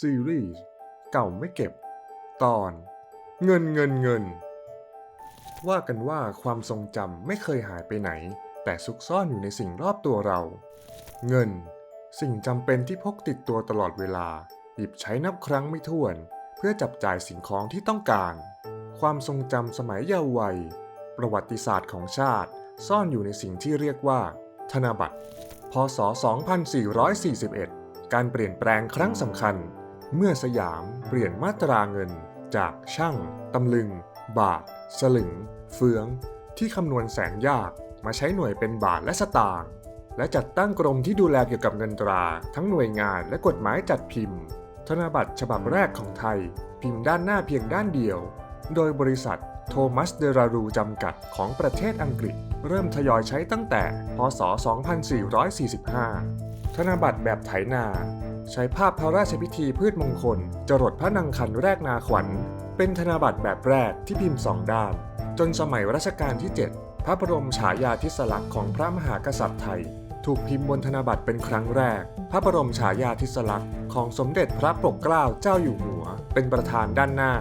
ซีรีส์เก่าไม่เก็บ ตอน เงินเงินเงิน ว่ากันว่าความทรงจำไม่เคยหายไปไหน แต่ซุกซ่อนอยู่ในสิ่งรอบตัวเรา เงิน สิ่งจำเป็นที่พกติดตัวตลอดเวลา หยิบใช้นับครั้งไม่ถ้วน เพื่อจับจ่ายสิ่งของที่ต้องการ ความทรงจำสมัยเยาว์วัย ประวัติศาสตร์ของชาติ ซ่อนอยู่ในสิ่งที่เรียกว่า ธนบัตรพศ 2441 การเปลี่ยนแปลงครั้งสำคัญ เมื่อสยามเปลี่ยนมาตราเงินจากช่างตำลึง บาท สลึง เฟือง ที่คำนวณแสนยากมาใช้หน่วยเป็นบาทและสตางค์และจัดตั้งกรมที่ดูแลเกี่ยวกับเงินตราทั้งหน่วยงานและกฎหมายจัดพิมพ์ ธนบัตรฉบับแรกของไทย พิมพ์ด้านหน้าเพียงด้านเดียว โดยบริษัทโทมัสเดรารูจำกัดของประเทศอังกฤษ เริ่มทยอยใช้ตั้งแต่ พศ 2445 ธนบัตรแบบไถนา ใช้ภาพพระราชพิธีพืชมงคล จรดพระนังคันแรกนาขวัญ เป็นธนบัตรแบบแรกที่พิมพ์สองด้าน จนสมัยรัชกาลที่ 7 พระบรมฉายาธิสลักษณ์ของพระมหากษัตริย์ไทย ถูกพิมพ์บนธนบัตรเป็นครั้งแรก พระบรมฉายาธิสลักษณ์ของสมเด็จพระปกเกล้าเจ้าอยู่หัว เป็นประธานด้านหน้า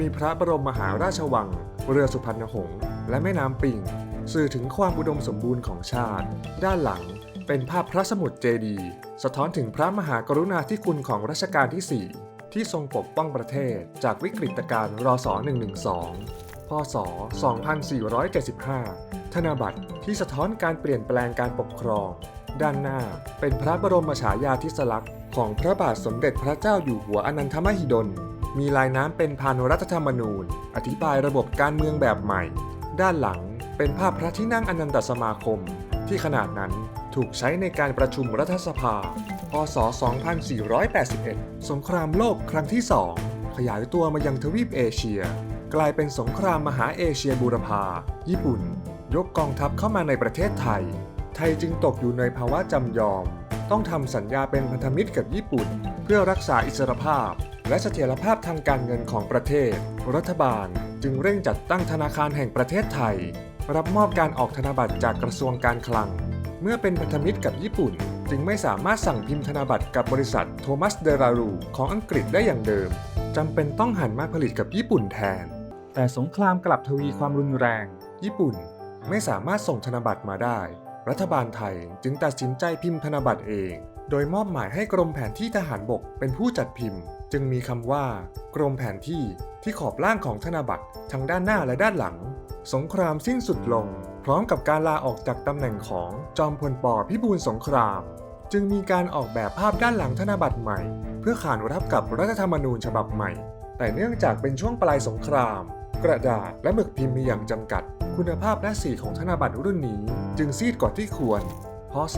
มีพระบรมมหาราชวัง เรือสุพรรณหงษ์และแม่น้ำปิงสื่อถึงความอุดมสมบูรณ์ของชาติ ด้านหลัง เป็นภาพพระสมุดเจดี สะท้อนถึงพระมหากรุณาธิคุณของรัชกาลที่ 4 ที่ทรงปกป้องประเทศจากวิกฤตการณ์รศ112 พศ 2475 ธนบัตรที่สะท้อนการเปลี่ยนแปลงการปกครอง ด้านหน้าเป็นพระบรมฉายาธิสลักษณ์ของพระบาทสมเด็จพระเจ้าอยู่หัวอนันทมหิดล มีลายน้ำเป็นพานรัฐธรรมนูญ อธิบายระบบการเมืองแบบใหม่ ด้านหลังเป็นภาพพระที่นั่งอนันตสมาคม ที่ขนาดนั้น ถูกใช้ในการประชุมรัฐสภา พศ 2481 สงครามโลกครั้งที่ 2 ขยายตัวมายังทวีปเอเชีย กลายเป็นสงครามมหาเอเชียบูรพา ญี่ปุ่น ยกกองทัพเข้ามาในประเทศไทย ไทยจึงตกอยู่ในภาวะจำยอม ต้องทำสัญญาเป็นพันธมิตรกับญี่ปุ่น เพื่อรักษาอิสรภาพ และเสถียรภาพทางการเงินของประเทศ รัฐบาลจึงเร่งจัดตั้งธนาคารแห่งประเทศไทย รับมอบการออกธนบัตรจากกระทรวงการคลัง เมื่อเป็นพันธมิตรกับญี่ปุ่น จึงไม่สามารถสั่งพิมพ์ธนบัตรกับบริษัทโทมัสเดรารูของอังกฤษได้อย่างเดิมจำเป็นต้องหันมาผลิตกับญี่ปุ่นแทน แต่สงครามกลับทวีความรุนแรง ญี่ปุ่นไม่สามารถส่งธนบัตรมาได้ รัฐบาลไทยจึงตัดสินใจพิมพ์ธนบัตรเอง โดยมอบหมายให้กรมแผนที่ทหารบกเป็นผู้จัดพิมพ์ จึงมีคำว่า กรมแผนที่ที่ขอบล่างของธนบัตรทั้งด้านหน้าและด้านหลัง สงครามสิ้นสุดลง พร้อมกับการลาออกจากตำแหน่งของจอมพลปพิบูลสงคราม จึงมีการออกแบบภาพด้านหลังธนบัตรใหม่ เพื่อขานรับกับรัฐธรรมนูญฉบับใหม่ แต่เนื่องจากเป็นช่วงปลายสงคราม กระดาษและหมึกพิมพ์มีอย่างจำกัด คุณภาพและสีของธนบัตรรุ่นนี้ จึงซีดกว่าที่ควรพศ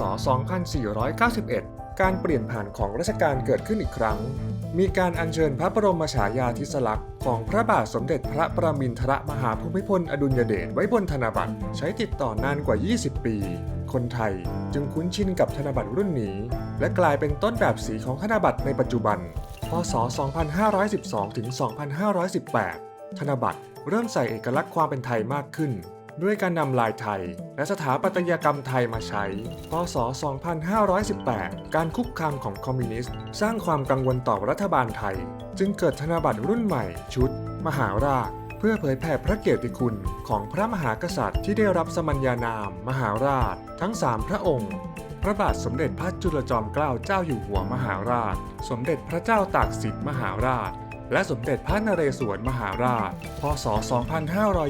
2491 การเปลี่ยนผ่านของรัชกาลเกิดขึ้นอีกครั้ง มีการอัญเชิญพระบรมฉายาธิสลักษณ์ของพระบาทสมเด็จพระประมินทรมหาภูมิพลอดุลยเดชไว้บนธนบัตรใช้ติดต่อนานกว่า 20 ปี คนไทยจึงคุ้นชินกับธนบัตรรุ่นนี้ และกลายเป็นต้นแบบสีของธนบัตรในปัจจุบัน พศ 2512 ถึง 2518 ธนบัตรเริ่มใส่เอกลักษณ์ความเป็นไทยมากขึ้น ด้วยการนำลายไทย และสถาปัตยกรรมไทยมาใช้ พศ 2518 การคุกคามของคอมมิวนิสต์ สร้างความกังวลต่อรัฐบาลไทย จึงเกิดธนบัตรรุ่นใหม่ ชุด มหาราช เพื่อเผยแผ่พระเกียรติคุณของพระมหากษัตริย์ที่ได้รับสมัญญานาม มหาราช ทั้ง 3 พระองค์พระบาทสมเด็จพระจุลจอมเกล้าเจ้าอยู่หัวมหาราช สมเด็จพระเจ้าตากสินมหาราช และสมเด็จพระนเรศวรมหาราช พศ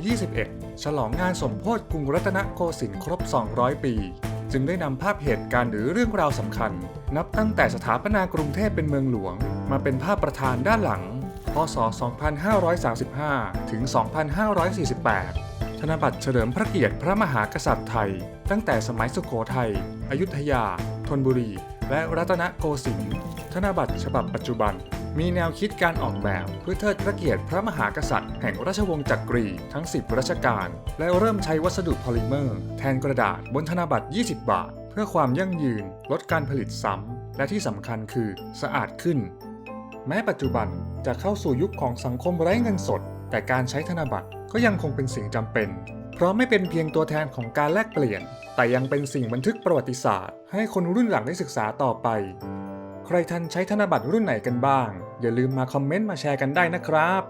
2521 ฉลองงานสมโพธิกรุงรัตนโกสินทร์ครบ 200 ปี จึงได้นำภาพเหตุการณ์หรือเรื่องราวสำคัญ นับตั้งแต่สถาปนากรุงเทพเป็นเมืองหลวง มาเป็นภาพประธานด้านหลัง พศ 2535 ถึง 2548ธนบัตรเฉลิมพระเกียรติพระมหากษัตริย์ไทย ตั้งแต่สมัยสุโขทัย อยุธยา ธนบุรี และรัตนโกสินทร์ ธนบัตรฉบับปัจจุบัน มีแนวคิดการออกแบบเพื่อเทิดพระเกียรติพระมหากษัตริย์แห่งราชวงศ์จักรีทั้ง 10 รัชกาลและเริ่มใช้วัสดุพอลิเมอร์ แทนกระดาษบนธนบัตร 20 บาท เพื่อความยั่งยืน ลดการผลิตซ้ำ และที่สำคัญคือสะอาดขึ้น แม้ปัจจุบันจะเข้าสู่ยุคของสังคมไร้เงินสด แต่การใช้ธนบัตรก็ยังคงเป็นสิ่งจำเป็น เพราะไม่เป็นเพียงตัวแทนของการแลกเปลี่ยน แต่ยังเป็นสิ่งบันทึกประวัติศาสตร์ ให้คนรุ่นหลังได้ศึกษาต่อไป ใครทันใช้ธนบัตรรุ่นไหนกันบ้าง อย่าลืมมาคอมเมนต์มาแชร์กันได้นะครับ